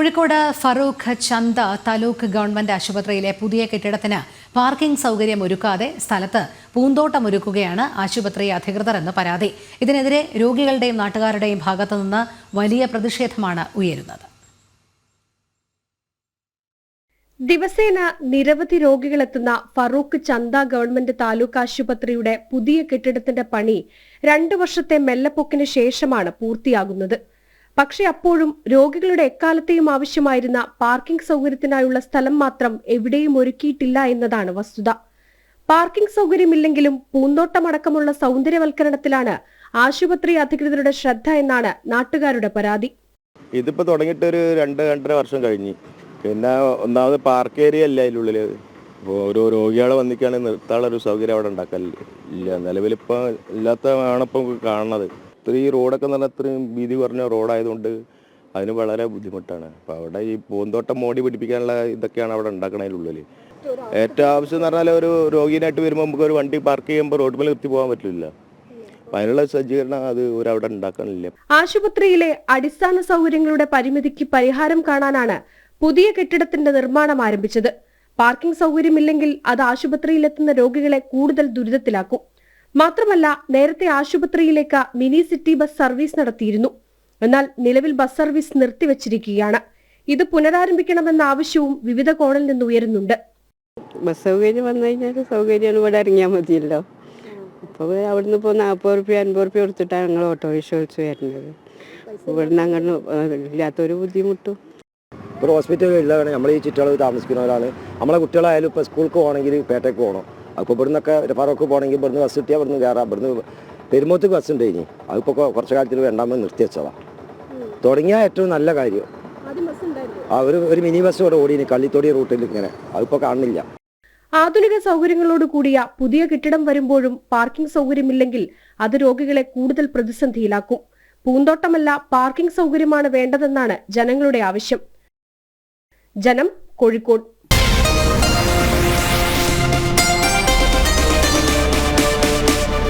കോഴിക്കോട് ഫറൂഖ് ചന്ത താലൂക്ക് ഗവൺമെന്റ് ആശുപത്രിയിലെ പുതിയ കെട്ടിടത്തിന് പാർക്കിംഗ് സൗകര്യം ഒരുക്കാതെ സ്ഥലത്ത് പൂന്തോട്ടം ഒരുക്കുകയാണ് ആശുപത്രി അധികൃതർ എന്ന് പരാതി. ഇതിനെതിരെ രോഗികളുടെയും നാട്ടുകാരുടെയും ഭാഗത്തുനിന്ന് വലിയ പ്രതിഷേധമാണ് ഉയരുന്നത്. ദിവസേന നിരവധി രോഗികളെത്തുന്ന ഫറൂഖ് ചന്ത ഗവൺമെന്റ് താലൂക്ക് ആശുപത്രിയുടെ പുതിയ കെട്ടിടത്തിന്റെ പണി രണ്ടു വർഷത്തെ മെല്ലപ്പൊക്കിന് ശേഷമാണ് പൂർത്തിയാകുന്നത്. പക്ഷെ അപ്പോഴും രോഗികളുടെ എക്കാലത്തെയും ആവശ്യമായിരുന്ന പാർക്കിംഗ് സൗകര്യത്തിനായുള്ള സ്ഥലം മാത്രം എവിടെയും ഒരുക്കിയിട്ടില്ല എന്നതാണ് വസ്തുത. പാർക്കിംഗ് സൗകര്യമില്ലെങ്കിലും പൂന്തോട്ടമടക്കമുള്ള സൗന്ദര്യവൽക്കരണത്തിലാണ് ആശുപത്രി അധികൃതരുടെ ശ്രദ്ധ എന്നാണ് നാട്ടുകാരുടെ പരാതി. ഇതിപ്പോൾ തുടങ്ങിയിട്ട് ഒരു രണ്ട് രണ്ടര വർഷം കഴിഞ്ഞ്. പിന്നെ ഒന്നാമത് പാർക്ക് ഏരിയ അല്ല അതിനുള്ളിൽ ഓരോ രോഗികളെ വന്നിക്കുകയാണെങ്കിൽ നിർത്താനുള്ള ഒരു സൗകര്യം അവിടെ ഉണ്ടാക്കാൻ ഇല്ല. നിലവിലിപ്പോൾ ഇല്ലാത്തതാണ് ഇപ്പം കാണുന്നത് ഈ റോഡൊക്കെ പറഞ്ഞാൽ ഇത്രയും വീതി കുറഞ്ഞ റോഡായതുകൊണ്ട് അതിന് വളരെ ബുദ്ധിമുട്ടാണ്. അപ്പോൾ അവിടെ ഈ പൂന്തോട്ടം മോടി പിടിപ്പിക്കാനുള്ള ഇതൊക്കെയാണ് അവിടെ ഉണ്ടാക്കണതിലുള്ളിൽ ഏറ്റവും ആവശ്യം എന്ന് പറഞ്ഞാൽ ഒരു രോഗീനായിട്ട് വരുമ്പോൾ നമുക്ക് ഒരു വണ്ടി പാർക്ക് ചെയ്യുമ്പോൾ റോഡ് മേലെ നിർത്തി പോകാൻ പറ്റില്ല. അതിനുള്ള സജ്ജീകരണം അത് ഒരവിടെ ഉണ്ടാക്കണില്ല. ആശുപത്രിയിലെ അടിസ്ഥാന സൗകര്യങ്ങളുടെ പരിമിതിക്ക് പരിഹാരം കാണാനാണ് പുതിയ കെട്ടിടത്തിന്റെ നിർമ്മാണം ആരംഭിച്ചത്. പാർക്കിംഗ് സൗകര്യമില്ലെങ്കിൽ അത് ആശുപത്രിയിലെത്തുന്ന രോഗികളെ കൂടുതൽ ദുരിതത്തിലാക്കും. മാത്രമല്ല നേരത്തെ ആശുപത്രിയിലേക്ക് മിനി സിറ്റി ബസ് സർവീസ് നടത്തിയിരുന്നു. എന്നാൽ നിലവിൽ ബസ് സർവീസ് നിർത്തിവച്ചിരിക്കുകയാണ്. ഇത് പുനരാരംഭിക്കണമെന്ന ആവശ്യവും വിവിധ കോണിൽ നിന്ന് ഉയരുന്നുണ്ട്. ബസ് സൗകര്യം വന്നു കഴിഞ്ഞാൽ സൗകര്യമാണ് ഇവിടെ ഇറങ്ങിയാൽ മതിയല്ലോ. അപ്പോൾ അവിടുന്ന് ഇപ്പോൾ നാൽപ്പത് റുപ്യ അൻപത് റുപ്യ കൊടുത്തിട്ടാണ് ഞങ്ങൾ ഓട്ടോറിക്ഷ വിളിച്ച് വരുന്നത്. ഇവിടുന്ന് അങ്ങോട്ട് ഇല്ലാത്തൊരു ബുദ്ധിമുട്ടും. ഇപ്പോൾ ഹോസ്പിറ്റലിൽ ഉള്ളതാണ് നമ്മൾ ഈ ചുറ്റളവ് താമസിക്കുന്നവരാണ് നമ്മളെ കുട്ടികളായാലും ഇപ്പോൾ സ്കൂൾക്ക് പോകണമെങ്കിൽ പേട്ടയ്ക്ക് പോകണം. അപ്പോൾ ഇവിടുന്നൊക്കെ ഫറോക്ക് പോകണമെങ്കിൽ ഇവിടുന്ന് ബസ് കിട്ടിയാൽ ഇവിടുന്ന് കയറാം. ഇവിടുന്ന് പെരുമ്പോത്ത് ബസ് ഉണ്ട് ഇനി അതിപ്പോൾ കുറച്ച് കാലത്തിൽ വേണ്ടാമെന്ന് നിർത്തി വെച്ചതാണ് തുടങ്ങിയ ഏറ്റവും നല്ല കാര്യം. ആ ഒരു ഒരു മിനി ബസ് ഇവിടെ ഓടിയിനി കള്ളിത്തോടി റൂട്ടിൽ ഇങ്ങനെ. അതിപ്പോൾ കാണുന്നില്ല. ആധുനിക സൗകര്യങ്ങളോട് കൂടിയ പുതിയ കെട്ടിടം വരുമ്പോഴും പാർക്കിംഗ് സൗകര്യമില്ലെങ്കിൽ അത് രോഗികളെ കൂടുതൽ പ്രതിസന്ധിയിലാക്കും. പൂന്തോട്ടമല്ല പാർക്കിംഗ് സൗകര്യമാണ് വേണ്ടതെന്നാണ് ജനങ്ങളുടെ ആവശ്യം. ജനം കോഴിക്കോട്.